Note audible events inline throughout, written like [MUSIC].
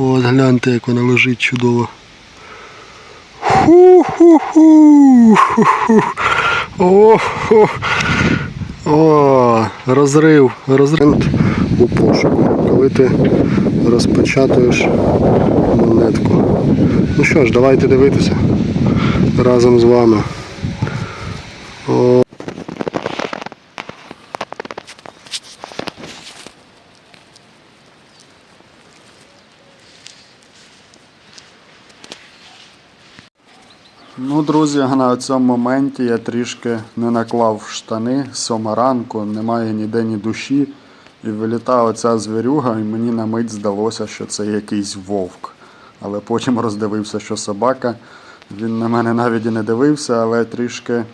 От гляньте, як вона лежить чудово. Ху-ху-ху. Ху-ху. О, хо. О, розрив, розрив у пошуку. Коли ти розпечатуєш монетку. Ну що ж, давайте дивитися разом з вами. О. Ну, друзі, на цьому моменті я трішки не наклав штани, сьома ранку, немає ніде ні душі. І вилітає оця звірюга, і мені на мить здалося, що це якийсь вовк. Але потім роздивився, що собака. Він на мене навіть і не дивився, але трішки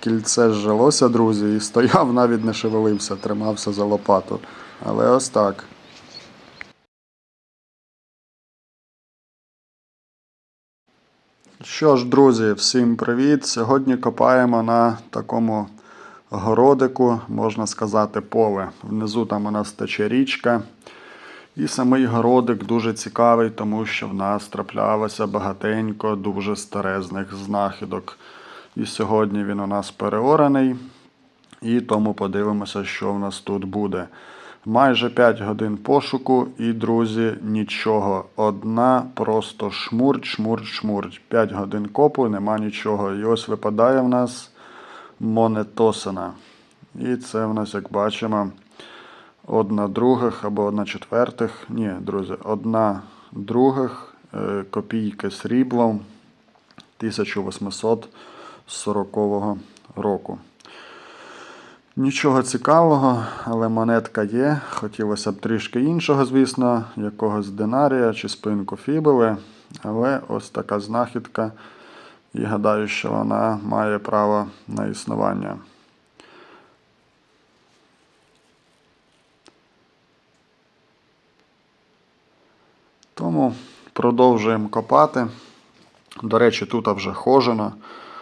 кільце зжилося, друзі, і стояв, навіть не шевелився, тримався за лопату. Але ось так. Що ж, друзі, всім привіт! Сьогодні копаємо на такому городику, можна сказати, поле. Внизу там у нас тече річка. І самий городик дуже цікавий, тому що в нас траплялося багатенько дуже старезних знахідок. І сьогодні він у нас переораний. І тому подивимося, що в нас тут буде. Майже 5 годин пошуку, і, друзі, нічого. Одна просто шмурть, шмурть, шмурть. 5 годин копу, нема нічого. І ось випадає в нас монетосина. І це в нас, як бачимо, одна других або одна четвертих. Ні, друзі, одна других е, копійки сріблом 1840 року. Нічого цікавого, але монетка є. Хотілося б трішки іншого, звісно, якогось динарія чи спинку фібули. Але ось така знахідка. І гадаю, що вона має право на існування. Тому продовжуємо копати. До речі, тут вже хожено.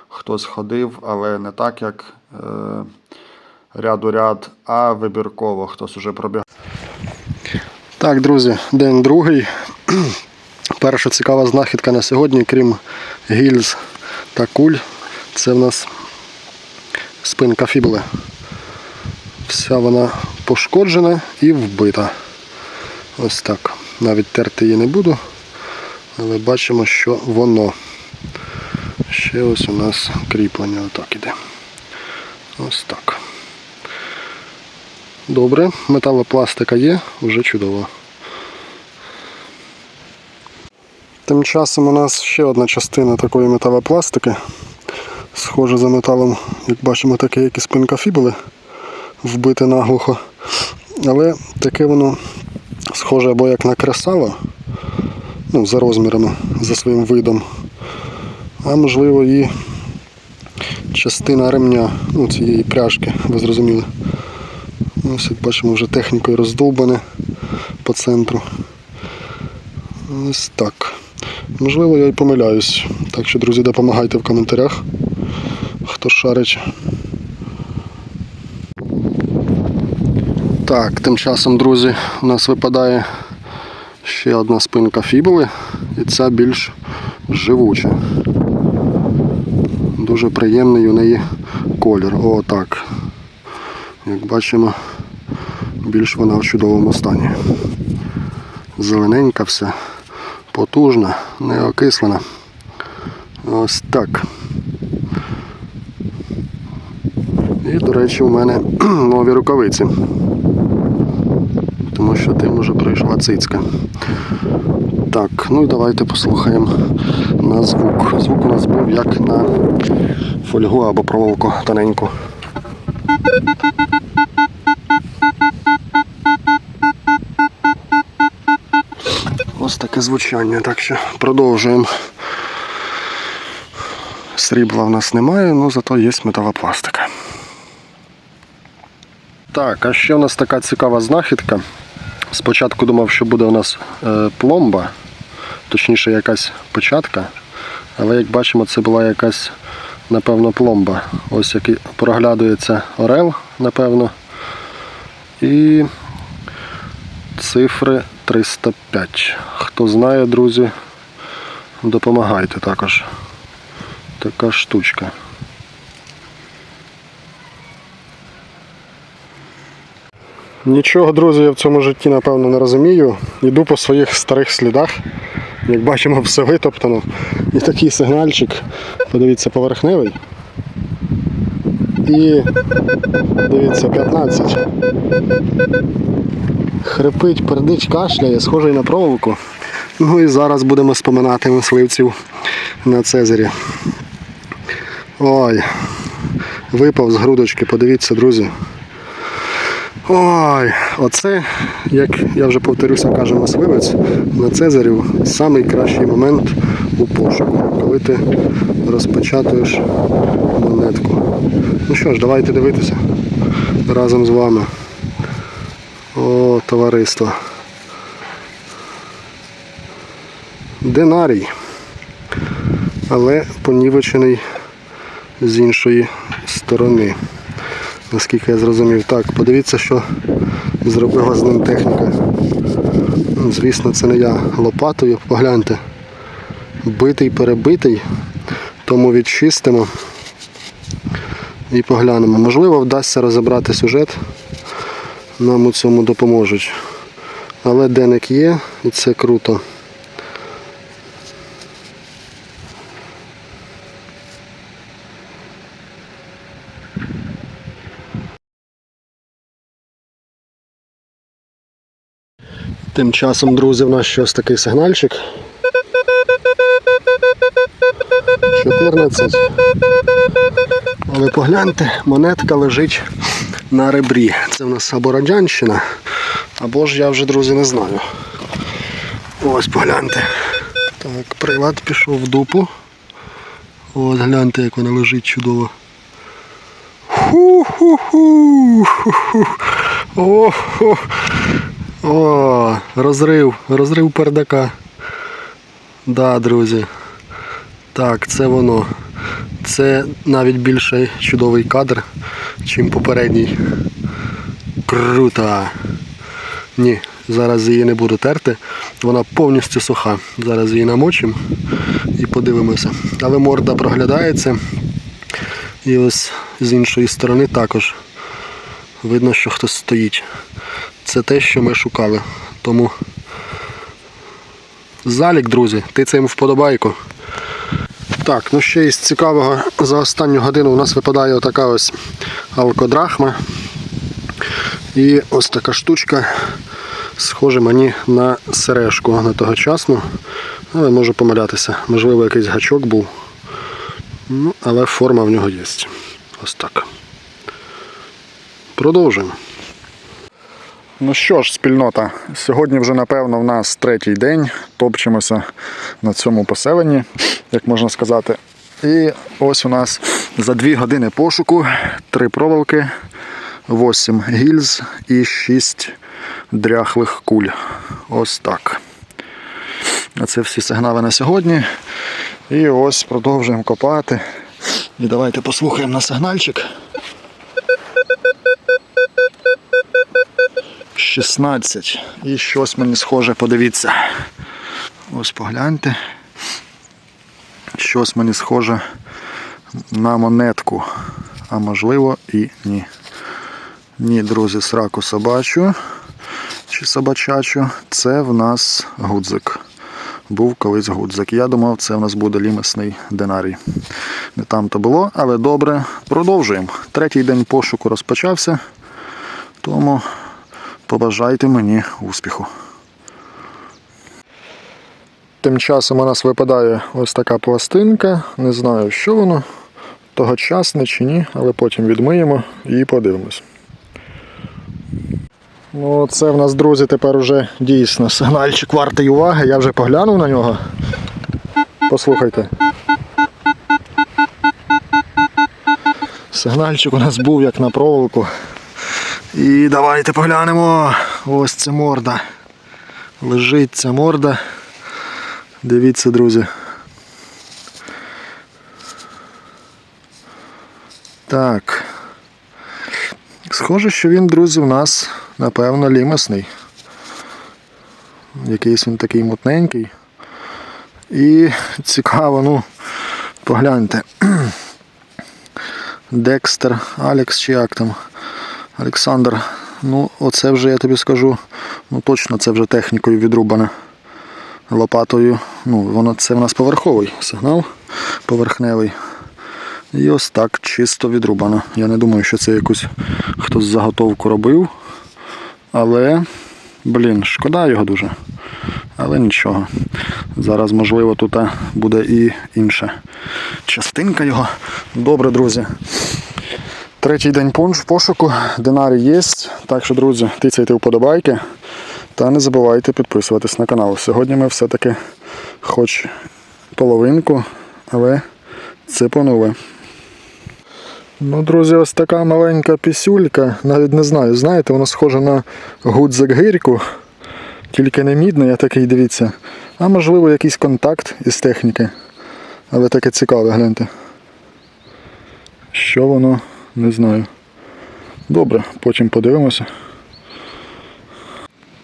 Хтось ходив, але не так, як е, ряд у ряд, а вибірково. Хтось уже пробігав. Так, друзі, день другий. [CLEARS THROAT] Перша цікава знахідка на сьогодні, крім гільз та куль, це в нас спинка фібули. Вся вона пошкоджена і вбита. Ось так. Навіть терти її не буду, але бачимо, що воно. Ще ось у нас кріплення отак іде. Ось так. Добре, металопластика є, вже чудово. Тим часом у нас ще одна частина такої металопластики. Схоже за металом, як бачимо, таке, як і спинка фібули, вбите наглухо. Але таке воно схоже або як на кресало, ну, за розмірами, за своїм видом. А можливо і частина ремня, ну, цієї пряжки, ви зрозуміли. Ось як бачимо вже технікою роздовбане по центру. Ось так. Можливо, я і помиляюсь. Так що, друзі, допомагайте в коментарях, хто шарить. Так, тим часом, друзі, у нас випадає ще одна спинка фібули, і ця більш живуча. Дуже приємний у неї колір. О, так. Як бачимо, більш вона в чудовому стані. Зелененька все, потужна, не окислена. Ось так. І, до речі, у мене [CLEARS THROAT] нові рукавиці. Тому що тим уже прийшла цицька. Так, ну і давайте послухаємо на звук. Звук у нас був як на фольгу або проволоку тоненьку. Ось таке звучання, так що продовжуємо. Срібла в нас немає, але зато є металопластика. Так, а ще у нас така цікава знахідка. Спочатку думав, що буде у нас е, пломба, точніше якась початка. Але як бачимо, це була якась, напевно, пломба. Ось який проглядується орел, напевно. І цифри 305. Хто знає, друзі, допомагайте також. Така штучка. Нічого, друзі, я в цьому житті, напевно, не розумію. Йду по своїх старих слідах. Як бачимо, все витоптано. І такий сигнальчик, подивіться, поверхневий. І дивіться, 15. Хрипить, пердить, кашляє, схожий на проволоку. Ну і зараз будемо споминати мисливців на Цезарі. Ой, випав з грудочки, подивіться, друзі. Ой, оце, як я вже повторюся, каже мисливець, на Цезарів найкращий момент у пошуку, коли ти розпечатуєш монетку. Ну що ж, давайте дивитися разом з вами. Товариство. Динарій. Але понівечений з іншої сторони. Наскільки я зрозумів. Так, подивіться, що зробила з ним техніка. Звісно, це не я лопатою. Погляньте. Битий, перебитий, тому відчистимо і поглянемо. Можливо, вдасться розібрати сюжет, нам у цьому допоможуть. Але деник є і це круто. Тим часом, друзі, в нас щось такий сигнальчик. 14. Але погляньте, монетка лежить на ребрі. Це в нас або Радянщина, або ж я вже, друзі, не знаю. Ось погляньте. Так, приват пішов в дупу. Ось гляньте, як вона лежить чудово. Ху-ху-ху. О, хо. О, розрив, розрив пердака. Да, друзі. Так, це воно. Це навіть більше чудовий кадр, чим попередній. Круто! Ні, зараз її не буду терти. Вона повністю суха. Зараз її намочимо і подивимося. Але морда проглядається. І ось з іншої сторони також видно, що хтось стоїть. Це те, що ми шукали. Тому залік, друзі, ти цим вподобайку. Так, ну ще із цікавого за останню годину у нас випадає отака ось алкодрахма. І ось така штучка схоже мені на сережку на тогочасну. Але можу помилятися. Можливо, якийсь гачок був. Ну, але форма в нього є. Ось так. Продовжуємо. Ну що ж, спільнота, сьогодні вже напевно в нас третій день. Топчемося на цьому поселенні, як можна сказати. І ось у нас за дві години пошуку три проволоки, 8 гільз і 6 дряхлих куль. Ось так. А це всі сигнали на сьогодні. І ось продовжуємо копати. І давайте послухаємо на сигнальчик. 16. І щось мені схоже, подивіться. Ось погляньте. Щось мені схоже на монетку. А можливо і ні. Ні, друзі, сраку собачу чи собачачу. Це в нас гудзик. Був колись гудзик. Я думав, це в нас буде лімесний динарій. Не там то було, але добре. Продовжуємо. Третій день пошуку розпочався. Тому побажайте мені успіху. Тим часом у нас випадає ось така пластинка. Не знаю, що воно, тогочасне чи ні, але потім відмиємо і подивимось. Ну, це в нас, друзі, тепер уже дійсно сигнальчик вартий уваги. Я вже поглянув на нього. Послухайте. Сигнальчик у нас був як на проволоку. І давайте поглянемо. Ось це морда. Лежить ця морда. Дивіться, друзі. Так. Схоже, що він, друзі, у нас, напевно, лімесний. Якийсь він такий мутненький. І цікаво, ну, погляньте. [CLEARS THROAT] Декстер, Алекс чи як там. Олександр. Ну, оце вже я тобі скажу. Ну точно це вже технікою відрубане. Лопатою. Ну, воно це в нас поверховий сигнал, поверхневий. І ось так чисто відрубано. Я не думаю, що це якусь хтось заготовку робив. Але, блін, шкода його дуже. Але нічого. Зараз, можливо, тут буде і інша частинка його. Добре, друзі. Третій день пошуку. Динарій є. Так що, друзі, тицяйте вподобайки. Та не забувайте підписуватись на канал. Сьогодні ми все-таки хоч половинку, але понове. Ну, друзі, ось така маленька пісюлька. Навіть не знаю, знаєте, вона схожа на гудзик гирьку, тільки не мідний, а такий, дивіться. А можливо якийсь контакт із техніки. Але таке цікаве, гляньте. Що воно, не знаю. Добре, потім подивимося.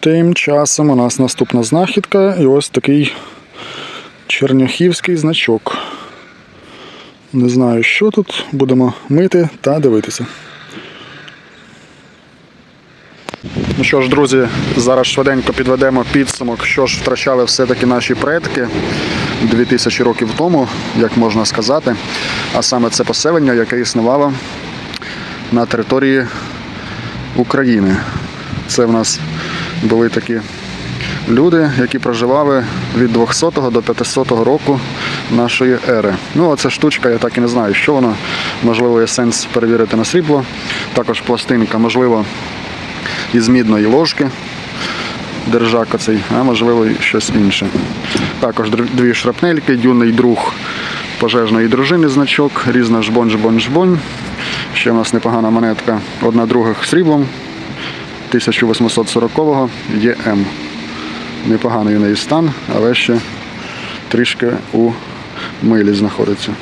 Тим часом у нас наступна знахідка і ось такий черняхівський значок. Не знаю, що тут. Будемо мити та дивитися. Ну що ж, друзі, зараз швиденько підведемо підсумок, що ж втрачали все-таки наші предки 2000 років тому, як можна сказати. А саме це поселення, яке існувало на території України. Це в нас були такі люди, які проживали від 200 до 500 року нашої ери. Ну, оця штучка, я так і не знаю, що вона. Можливо, є сенс перевірити на срібло. Також пластинка, можливо, із мідної ложки. Держак оцей, а можливо і щось інше. Також дві шрапнельки, юний друг пожежної дружини значок, різна жбонь, жбонь, жбонь. Ще в нас непогана монетка, одна друга сріблом 1840-го ЄМ. Непоганий у неї стан, але ще трішки у милі знаходиться.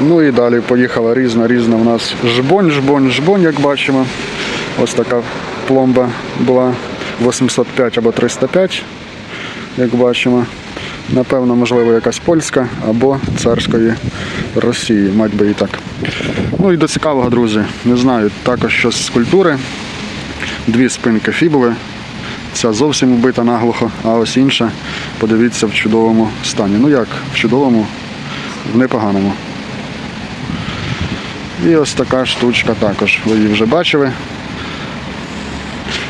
Ну і далі поїхала різна, різна у нас жбонь, жбонь, жбонь, як бачимо. Ось така пломба була 805 або 305, як бачимо. Напевно, можливо, якась польська або царської Росії, мать би і так. Ну і до цікавого, друзі, не знаю, також щось з культури. Дві спинки фібули. Ця зовсім вбита наглухо, а ось інша, подивіться, в чудовому стані. Ну як, в чудовому, в непоганому. І ось така штучка також. Ви її вже бачили.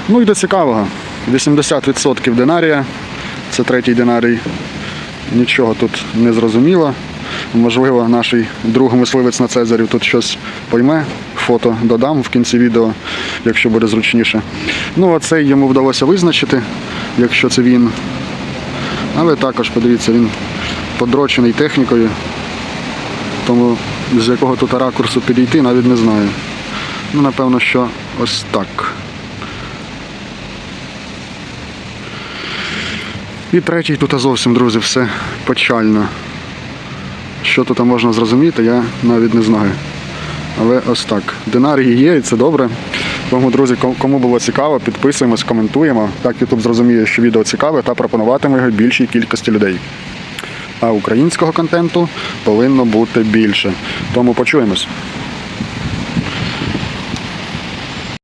Ну і до цікавого. 80% динарія. Це третій динарій. Нічого тут не зрозуміло. Можливо, наш друг мисливець на Цезарів тут щось пойме. Фото додам в кінці відео, якщо буде зручніше. Ну, а цей йому вдалося визначити, якщо це він. Але також, подивіться, він подрочений технікою. Тому з якого тут ракурсу підійти, навіть не знаю. Ну, напевно, що ось так. І третій тут зовсім, друзі, все печально. Що тут можна зрозуміти, я навіть не знаю. Але ось так. Динарії є, і це добре. Тому, друзі, кому було цікаво, підписуємось, коментуємо. Так YouTube зрозуміє, що відео цікаве та пропонуватиме його більшій кількості людей. А українського контенту повинно бути більше. Тому почуємось.